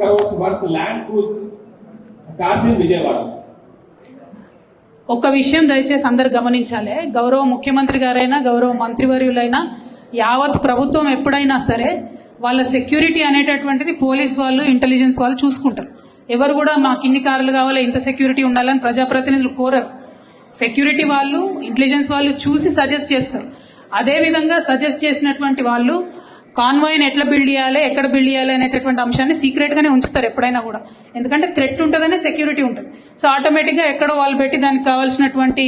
crores worth land cruise cars in Vijayawada. ఒక్క విషయం దయచేసి అందరు గమనించాలి. గౌరవ ముఖ్యమంత్రి గారైనా గౌరవ మంత్రివర్యులైనా యావత్ ప్రభుత్వం ఎప్పుడైనా సరే వాళ్ళ సెక్యూరిటీ అనేటటువంటిది పోలీస్ వాళ్ళు ఇంటెలిజెన్స్ వాళ్ళు చూసుకుంటారు. ఎవరు కూడా మాకు ఇన్ని కార్లు కావాలి ఇంత సెక్యూరిటీ ఉండాలని ప్రజాప్రతినిధులు కోరరు. సెక్యూరిటీ వాళ్ళు ఇంటెలిజెన్స్ వాళ్ళు చూసి సజెస్ట్ చేస్తారు. అదే విధంగా సజెస్ట్ చేసినటువంటి వాళ్ళు కాన్వాయ్ని ఎట్లా బిల్డ్ చేయాలి ఎక్కడ బిల్డ్ చేయాలి అనేటటువంటి అంశాన్ని సీక్రెట్గానే ఉంచుతారు ఎప్పుడైనా కూడా. ఎందుకంటే థ్రెట్ ఉంటుందనే సెక్యూరిటీ ఉంటుంది. సో ఆటోమేటిక్గా ఎక్కడో వాళ్ళు పెట్టి దానికి కావాల్సినటువంటి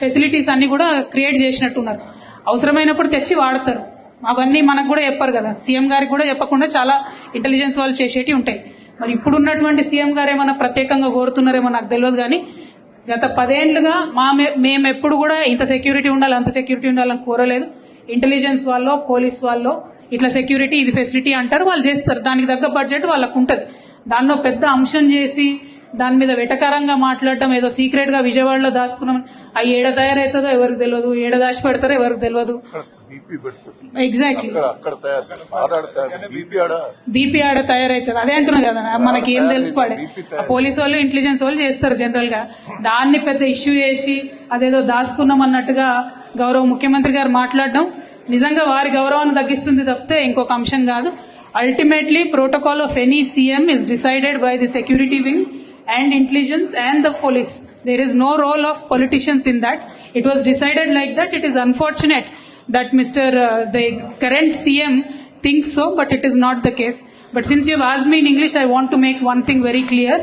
ఫెసిలిటీస్ అన్ని కూడా క్రియేట్ చేసినట్టున్నారు. అవసరమైనప్పుడు తెచ్చి వాడతారు. అవన్నీ మనకు కూడా చెప్పరు కదా. సీఎం గారికి కూడా చెప్పకుండా చాలా ఇంటెలిజెన్స్ వాళ్ళు చేసేటివి ఉంటాయి. మరి ఇప్పుడున్నటువంటి సీఎం గారు ఏమైనా ప్రత్యేకంగా కోరుతున్నారేమో నాకు తెలియదు కానీ గత పదేళ్ళుగా మా మేము ఎప్పుడు కూడా ఇంత సెక్యూరిటీ ఉండాలి అంత సెక్యూరిటీ ఉండాలని కోరలేదు. ఇంటెలిజెన్స్ వాళ్ళు పోలీస్ వాళ్ళు ఇట్లా సెక్యూరిటీ ఇది ఫెసిలిటీ అంటారు వాళ్ళు చేస్తారు. దానికి తగ్గ బడ్జెట్ వాళ్ళకు ఉంటుంది దానిలో పెద్ద అంశం చేసి దాని మీద వెటకారంగా మాట్లాడటం ఏదో సీక్రెట్గా విజయవాడలో దాచుకున్నాం. ఆ ఏడ తయారవుతుందో ఎవరికి తెలియదు ఏడ దాచి పెడతారో ఎవరికి తెలియదు ఎగ్జాక్ట్లీ బీపీ ఆడ? తయారవుతుంది అదే అంటున్నా కదా మనకి ఏం తెలుసు పాడే. ఆ పోలీసు వాళ్ళు ఇంటెలిజెన్స్ వాళ్ళు చేస్తారు జనరల్గా. దాన్ని పెద్ద ఇష్యూ చేసి అదేదో దాచుకున్నాం అన్నట్టుగా గౌరవ ముఖ్యమంత్రి గారు మాట్లాడడం నిజంగా వారి గౌరవాన్ని తగ్గిస్తుంది తప్పితే ఇంకొక అంశం కాదు ultimately protocol of any CM is decided by the security wing and intelligence and the police. There is no role of politicians in that. It was decided like that. It is unfortunate that Mr. the current CM thinks so, but it is not the case. But since you have asked me in English, I want to make one thing very clear.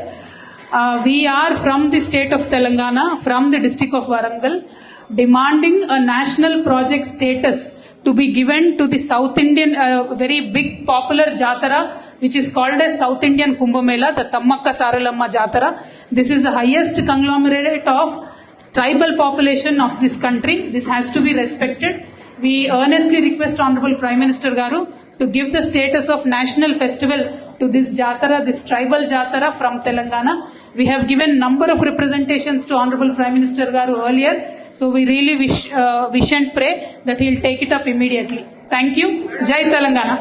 We are from the state of Telangana, from the district of Warangal, demanding a national project status to be given to the South Indian, very big popular Jatara, which is called as South Indian Kumbh Mela, the Sammakka Saralamma Jatara. This is the highest conglomerate of tribal population of this country. This has to be respected. We earnestly request Honorable Prime Minister Garu to give the status of national festival to this Jatara, this tribal Jatara from Telangana. We have given number of representations to Honorable Prime Minister Garu earlier. So we really wish, uh, wish and pray that he'll take it up immediately. Thank you. Jai Telangana.